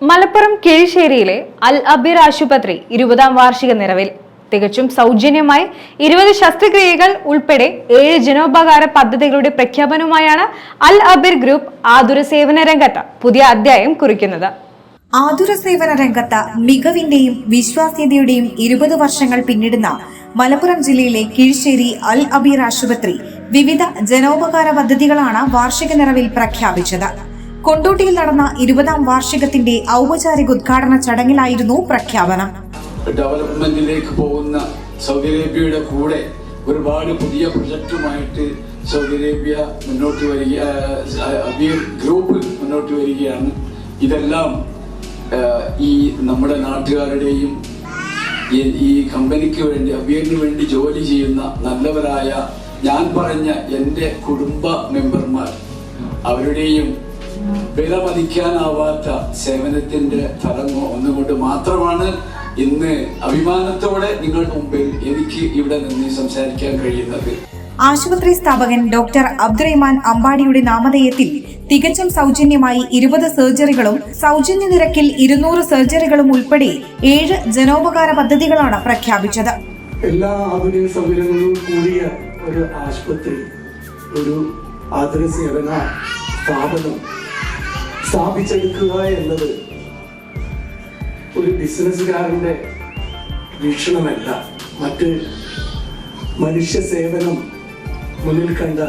മലപ്പുറം കിഴിശ്ശേരിയിലെ അൽ അബിർ ആശുപത്രി ഇരുപതാം വാർഷിക നിറവിൽ. തികച്ചും സൗജന്യമായി ഇരുപത് ശസ്ത്രക്രിയകൾ ഉൾപ്പെടെ ഏഴ് ജനോപകാര പദ്ധതികളുടെ പ്രഖ്യാപനവുമായാണ് അൽ അബിർ ഗ്രൂപ്പ് ആതുര സേവന രംഗത്ത് പുതിയ അധ്യായം കുറിക്കുന്നത്. ആതുര സേവന രംഗത്ത് മികവിന്റെയും വിശ്വാസ്യതയുടെയും ഇരുപത് വർഷങ്ങൾ പിന്നിടുന്ന മലപ്പുറം ജില്ലയിലെ കിഴിശ്ശേരി അൽ അബീർ ആശുപത്രി വിവിധ ജനോപകാര പദ്ധതികളാണ് വാർഷിക നിറവിൽ പ്രഖ്യാപിച്ചത്. കൊണ്ടോട്ടിയിൽ നടന്ന ഇരുപതാം വാർഷികത്തിന്റെ ഔപചാരിക ഉദ്ഘാടന ചടങ്ങിലായിരുന്നു പ്രഖ്യാപനം. ഡെവലപ്മെന്റിലേക്ക് പോകുന്ന സൗദി അറേബ്യയുടെ കൂടെ ഒരുപാട് പുതിയ പ്രൊജക്റ്റുമായിട്ട് സൗദി അറേബ്യ മുന്നോട്ട് വരിക ഗ്രൂപ്പ് മുന്നോട്ട് വരികയാണ്. ഇതെല്ലാം ഈ നമ്മുടെ നാട്ടുകാരുടെയും ഈ കമ്പനിക്ക് വേണ്ടി അബിയറിന് വേണ്ടി ജോലി ചെയ്യുന്ന നല്ലവരായ ഞാൻ പറഞ്ഞ എന്റെ കുടുംബ മെമ്പർമാർ അവരുടെയും വിലമതിക്കാനാവാത്ത സേവനത്തിന്റെ ഫലം ഒന്നുകൊണ്ട് മാത്രമാണ് ഇന്ന് അഭിമാനത്തോടെ നിങ്ങളുടെ മുമ്പിൽ എനിക്ക് ഇവിടെ നിന്ന് സംസാരിക്കാൻ കഴിയുന്നത്. ആശുപത്രി സ്ഥാപകൻ ഡോക്ടർ അബ്ദുറഹ്മാൻ അമ്പാടിയുടെ നാമധേയത്തിൽ തികച്ചും സൗജന്യമായി ഇരുപത് സർജറികളും സൗജന്യ നിരക്കിൽ ഇരുന്നൂറ് സർജറികളും ഉൾപ്പെടെ ഏഴ് ജനോപകാര പദ്ധതികളാണ് പ്രഖ്യാപിച്ചത്. എല്ലാ ആധുനിക സൗകര്യങ്ങളും കൂടിയ ഒരു ആശുപത്രി ഒരു ആതുര സേവന സ്ഥാപനം സ്ഥാപിച്ചെടുക്കുക എന്നത് ഒരു ബിസിനസ്സുകാരന്റെ വീക്ഷണമല്ല. മറ്റ് മനുഷ്യ സേവനം മുന്നിൽ കണ്ട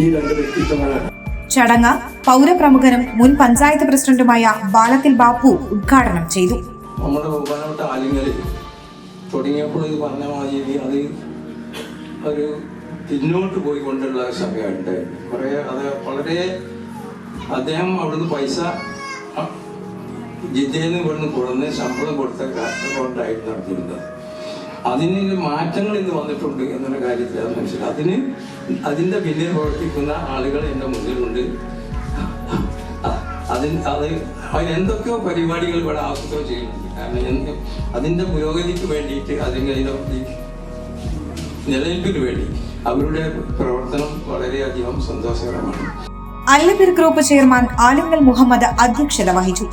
ഈ രണ്ട് വ്യക്തിത്വങ്ങളാണ്. ചടങ്ങ് പൗരപ്രമുഖനും മുൻ പഞ്ചായത്ത് പ്രസിഡന്റുമായ ബാലത്തിൽ ബാപ്പു ഉദ്ഘാടനം ചെയ്തു. നമ്മുടെ ബഹുമാനപ്പെട്ട ആലിങ്ങൾ തുടങ്ങിയപ്പോൾ ഇത് പറഞ്ഞ മാതിരി അത് ഒരു പിന്നോട്ട് പോയിക്കൊണ്ടുള്ള സമയമുണ്ട് കുറേ അത് വളരെ അദ്ദേഹം അവിടുന്ന് പൈസ ജിദ്ദയിൽ നിന്ന് ഇവിടുന്ന് കുറഞ്ഞ് ശമ്പളം കൊടുത്ത കൊണ്ടായിരുന്നു നടത്തിയിരുന്നത്. അതിന് മാറ്റങ്ങൾ ഇന്ന് വന്നിട്ടുണ്ട് എന്നുള്ള കാര്യത്തിൽ മനസ്സിലായി. അതിന് അതിന്റെ പിന്നിൽ പ്രവർത്തിക്കുന്ന ആളുകൾ എന്റെ മുന്നിലുണ്ട്. അതിന് അത് അതിനെന്തൊക്കെയോ പരിപാടികൾ ഇവിടെ ആസൂത്രണം ചെയ്യുന്നുണ്ട്. കാരണം അതിന്റെ പുരോഗതിക്ക് വേണ്ടിയിട്ട് അതിന് അതിന്റെ ഈ നിലനിൽപ്പിന് വേണ്ടി അവരുടെ പ്രവർത്തനം വളരെയധികം സന്തോഷകരമാണ്. Al Abeer group chairman Alungal Muhammad അധ്യക്ഷത വഹിച്ചു.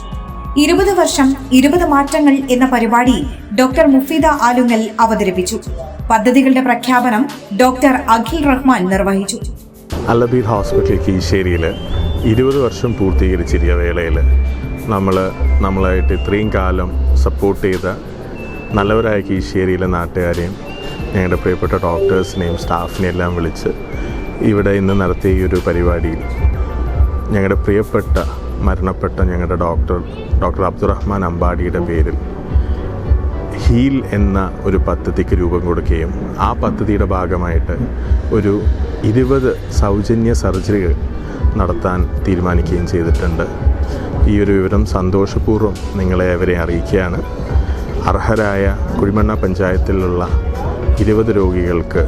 ഇരുപത് വർഷം ഇരുപത് മാറ്റങ്ങൾ എന്ന പരിപാടി ഡോക്ടർ മുഫീദ ആലുങ്ങൽ അവതരിപ്പിച്ചു. പദ്ധതികളുടെ പ്രഖ്യാപനം ഡോക്ടർ അഖിൽ റഹ്മാൻ നിർവഹിച്ചു. അലബീർ ഹോസ്പിറ്റൽ കീശ്ശേരിയിൽ ഇരുപത് വർഷം പൂർത്തീകരിച്ചിരിയ വേളയിൽ നമ്മൾ നമ്മളായിട്ട് ഇത്രയും കാലം സപ്പോർട്ട് ചെയ്ത നല്ലവരായ കീശ്ശേരിയിലെ നാട്ടുകാരെയും ഞങ്ങളുടെ പ്രിയപ്പെട്ട ഡോക്ടേഴ്സിനെയും സ്റ്റാഫിനെയും എല്ലാം വിളിച്ച് ഇവിടെ ഇന്ന് നടത്തിയ ഈ ഒരു പരിപാടിയിൽ ഞങ്ങളുടെ പ്രിയപ്പെട്ട മരണപ്പെട്ട ഞങ്ങളുടെ ഡോക്ടർ ഡോക്ടർ അബ്ദുറഹ്മാൻ അമ്പാടിയുടെ പേരിൽ ഹീൽ എന്ന ഒരു പദ്ധതിക്ക് രൂപം കൊടുക്കുകയും ആ പദ്ധതിയുടെ ഭാഗമായിട്ട് ഒരു ഇരുപത് സൗജന്യ സർജറികൾ നടത്താൻ തീരുമാനിക്കുകയും ചെയ്തിട്ടുണ്ട്. ഈ ഒരു വിവരം സന്തോഷപൂർവം നിങ്ങളെ അവരെ അറിയിക്കുകയാണ്. അർഹരായ കുഴിമണ്ണ പഞ്ചായത്തിലുള്ള ഇരുപത് രോഗികൾക്ക്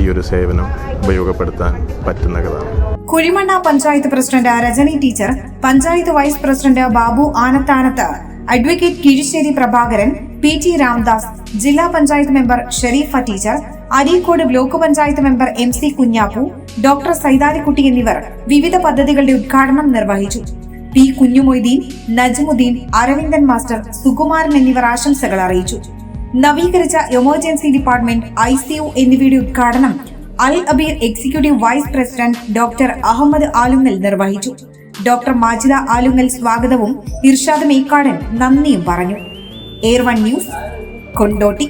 ഈ ഒരു സേവനം ഉപയോഗപ്പെടുത്താൻ പറ്റുന്നതാണ് Kuzhimanna panchayat president Rajani teacher panchayat vice president Babu Anathanath advocate Kizhisseri Prabhakaran P T Ramdas ജില്ലാ panchayat member Sherifa teacher Areekode block panchayat member M C Kunhappu doctor Saithalikutty എന്നിവർ വിവിധ പദ്ധതികളുടെ ഉദ്ഘാടനം നിർവഹിച്ചു. പി കുഞ്ഞുമൊയ്തീൻ നജ്മുദ്ദീൻ അരവിന്ദൻ മാസ്റ്റർ സുകുമാരൻ എന്നിവർ ആശംസകൾ അറിയിച്ചു. നവീകരിച്ച emergency department I C U എന്നിവയുടെ ഉദ്ഘാടനം Al Abeer executive vice president doctor Ahmed Alungal നിർവഹിച്ചു. ഡോക്ടർ മാജിദ ആലുങ്ങൽ സ്വാഗതവും ഇർഷാദ് മേക്കാടൻ നന്ദിയും പറഞ്ഞു. Air one news Kondotty